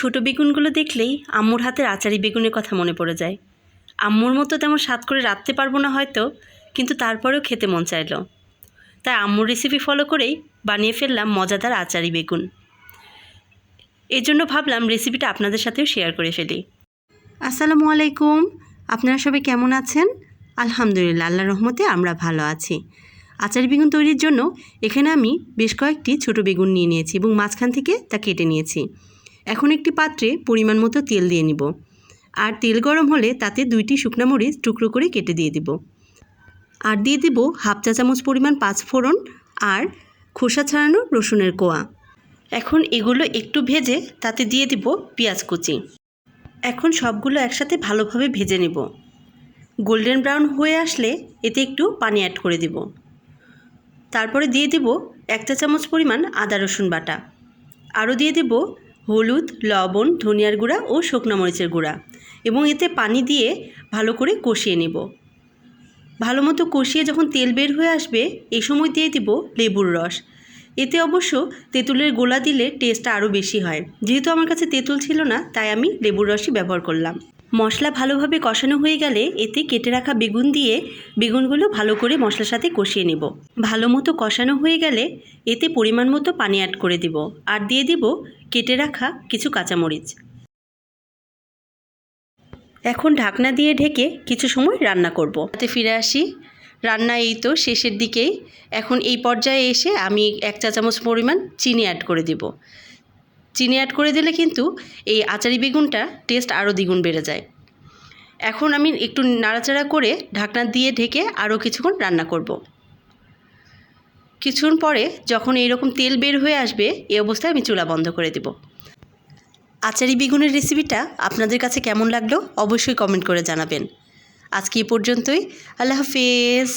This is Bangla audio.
ছোটো বেগুনগুলো দেখলেই আম্মুর হাতের আচারি বেগুনের কথা মনে পড়ে যায়। আম্মুর মতো তেমন স্বাদ করে রাখতে পারব না হয়তো, কিন্তু তারপরেও খেতে মন চাইলো। তাই আম্মুর রেসিপি ফলো করেই বানিয়ে ফেললাম মজাদার আচারি বেগুন। এই জন্য ভাবলাম রেসিপিটা আপনাদের সাথেও শেয়ার করে ফেলি। আসসালামু আলাইকুম, আপনারা সবাই কেমন আছেন? আলহামদুলিল্লাহ আল্লাহ রহমতে আমরা ভালো আছি। আচারি বেগুন তৈরির জন্য এখানে আমি বেশ কয়েকটি ছোট বেগুন নিয়ে নিয়েছি এবং মাঝখান থেকে তা কেটে নিয়েছি। এখন একটি পাত্রে পরিমাণ মতো তেল দিয়ে নিব। আর তেল গরম হলে তাতে দুইটি শুকনো মরিচ টুকরো করে কেটে দিয়ে দিব। আর দিয়ে দিব হাফ চা চামচ পরিমাণ পাঁচ ফোড়ন আর খোসা ছাড়ানো রসুনের কোয়া। এখন এগুলো একটু ভেজে তাতে দিয়ে দিব পেঁয়াজ কুচি। এখন সবগুলো একসাথে ভালোভাবে ভেজে নেব। গোল্ডেন ব্রাউন হয়ে আসলে এতে একটু পানি অ্যাড করে দিব। তারপরে দিয়ে দিব এক চা চামচ পরিমাণ আদা রসুন বাটা। আরও দিয়ে দেব হলুদ, লবণ, ধনিয়ার গুঁড়া ও শুকনো মরিচের গুঁড়া এবং এতে পানি দিয়ে ভালো করে কষিয়ে নেব। ভালো মতো কষিয়ে যখন তেল বের হয়ে আসবে, এই সময় দিয়ে দিব লেবুর রস। এতে অবশ্য তেঁতুলের গোলা দিলে টেস্টটা আরও বেশি হয়। যেহেতু আমার কাছে তেঁতুল ছিল না, তাই আমি লেবুর রসই ব্যবহার করলাম। মশলা ভালোভাবে কষানো হয়ে গেলে এতে কেটে রাখা বেগুন দিয়ে বেগুনগুলো ভালো করে মশলার সাথে কষিয়ে নেব। ভালো মতো কষানো হয়ে গেলে এতে পরিমাণ মতো পানি অ্যাড করে দিব আর দিয়ে দিব কেটে রাখা কিছু কাঁচামরিচ। এখন ঢাকনা দিয়ে ঢেকে কিছু সময় রান্না করব। তাতে ফিরে আসি। রান্না এই তো শেষের দিকেই। এখন এই পর্যায়ে এসে আমি এক চা চামচ পরিমাণ চিনি অ্যাড করে দিব। চিনি অ্যাড করে দিলে কিন্তু এই আচারি বেগুনটা টেস্ট আরও দ্বিগুণ বেড়ে যায়। এখন আমি একটু নাড়াচাড়া করে ঢাকনা দিয়ে ঢেকে আরও কিছুক্ষণ রান্না করব। কিছুক্ষণ পরে যখন এইরকম তেল বের হয়ে আসবে এই অবস্থায় আমি চুলা বন্ধ করে দেব। আচারি বেগুনের রেসিপিটা আপনাদের কাছে কেমন লাগল অবশ্যই কমেন্ট করে জানাবেন। আজকে এ পর্যন্তই। আল্লাহ হাফেজ।